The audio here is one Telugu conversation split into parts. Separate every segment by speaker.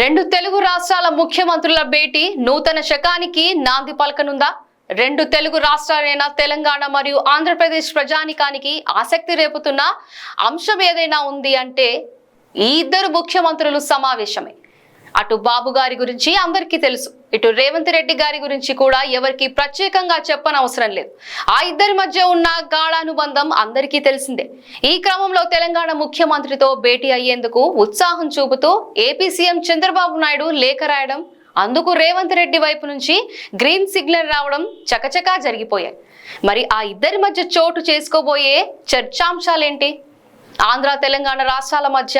Speaker 1: రెండు తెలుగు రాష్ట్రాల ముఖ్యమంత్రుల భేటీ నూతన శకానికి నాంది పలకనుందా? రెండు తెలుగు రాష్ట్రాలైన తెలంగాణ మరియు ఆంధ్రప్రదేశ్ ప్రజానికానికి ఆసక్తి రేపుతున్న అంశం ఏదైనా ఉంది అంటే ఈ ఇద్దరు ముఖ్యమంత్రులు సమావేశమే. అటు బాబు గారి గురించి అందరికీ తెలుసు. ఇటు రేవంత్ రెడ్డి గారి గురించి కూడా ఎవరికి ప్రత్యేకంగా చెప్పనవసరం లేదు. ఆ ఇద్దరి మధ్య ఉన్న గాఢానుబంధం అందరికీ తెలిసిందే. ఈ క్రమంలో తెలంగాణ ముఖ్యమంత్రితో భేటీ అయ్యేందుకు ఉత్సాహం చూపుతూ ఏపీ సీఎం చంద్రబాబు నాయుడు లేఖ రాయడం అందుకు రేవంత్ రెడ్డి వైపు నుంచి గ్రీన్ సిగ్నల్ రావడం చకచకా జరిగిపోయాయి. మరి ఆ ఇద్దరి మధ్య చోటు చేసుకోబోయే చర్చాంశాలేంటి? ఆంధ్ర తెలంగాణ రాష్ట్రాల మధ్య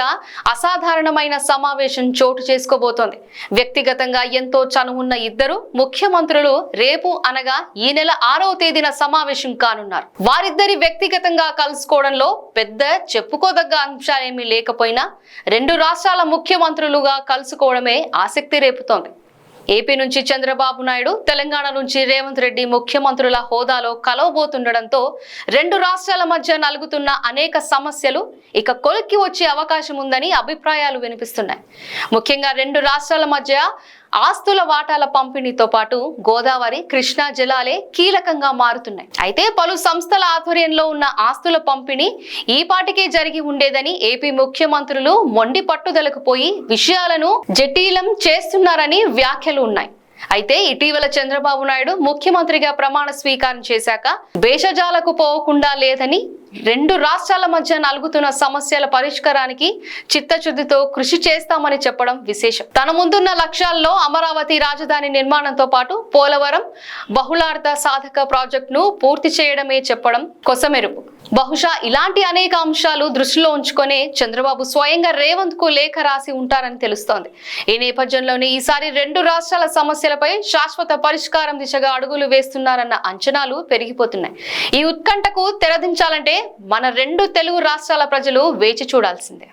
Speaker 1: అసాధారణమైన సమావేశం చోటు చేసుకోబోతోంది. వ్యక్తిగతంగా ఎంతో చనువున్న ఇద్దరు ముఖ్యమంత్రులు రేపు అనగా ఈ నెల ఆరవ తేదీన సమావేశం కానున్నారు. వారిద్దరి వ్యక్తిగతంగా కలుసుకోవడంలో పెద్ద చెప్పుకోదగ్గ అంశాలేమీ లేకపోయినా రెండు రాష్ట్రాల ముఖ్యమంత్రులుగా కలుసుకోవడమే ఆసక్తి రేపుతోంది. ఏపీ నుంచి చంద్రబాబు నాయుడు తెలంగాణ నుంచి రేవంత్ రెడ్డి ముఖ్యమంత్రుల హోదాలో కలవబోతుండడంతో రెండు రాష్ట్రాల మధ్య నలుగుతున్న అనేక సమస్యలు ఇక కొలిక్కి వచ్చే అవకాశం ఉందని అభిప్రాయాలు వినిపిస్తున్నాయి. ముఖ్యంగా రెండు రాష్ట్రాల మధ్య ఆస్తుల వాటాల పంపిణీతో పాటు గోదావరి కృష్ణా జలాలే కీలకంగా మారుతున్నాయి. అయితే పలు సంస్థల ఆధ్వర్యంలో ఉన్న ఆస్తుల పంపిణీ ఈ పాటికే జరిగి ఉండేదని ఏపీ ముఖ్యమంత్రులు మొండి పట్టుదలకు పోయి విషయాలను జటీలం చేస్తున్నారని వ్యాఖ్యలు ఉన్నాయి. అయితే ఇటీవల చంద్రబాబు నాయుడు ముఖ్యమంత్రిగా ప్రమాణ స్వీకారం చేశాక భేషజాలకు పోకుండా లేదని రెండు రాష్ట్రాల మధ్య నలుగుతున్న సమస్యల పరిష్కారానికి చిత్తశుద్ధితో కృషి చేస్తామని చెప్పడం విశేషం. తన ముందున్న లక్ష్యాల్లో అమరావతి రాజధాని నిర్మాణంతో పాటు పోలవరం బహుళార్థ సాధక ప్రాజెక్టును పూర్తి చేయడమే చెప్పడం కొసమెరుపు. బహుశా ఇలాంటి అనేక అంశాలు దృష్టిలో ఉంచుకునే చంద్రబాబు స్వయంగా రేవంత్కు లేఖ రాసి ఉంటారని తెలుస్తోంది. ఈ నేపథ్యంలోనే ఈసారి రెండు రాష్ట్రాల సమస్యలపై శాశ్వత పరిష్కారం దిశగా అడుగులు వేస్తున్నారన్న అంచనాలు పెరిగిపోతున్నాయి. ఈ ఉత్కంఠకు తెరదించాలంటే మన రెండు తెలుగు రాష్ట్రాల ప్రజలు వేచి చూడాల్సిందే.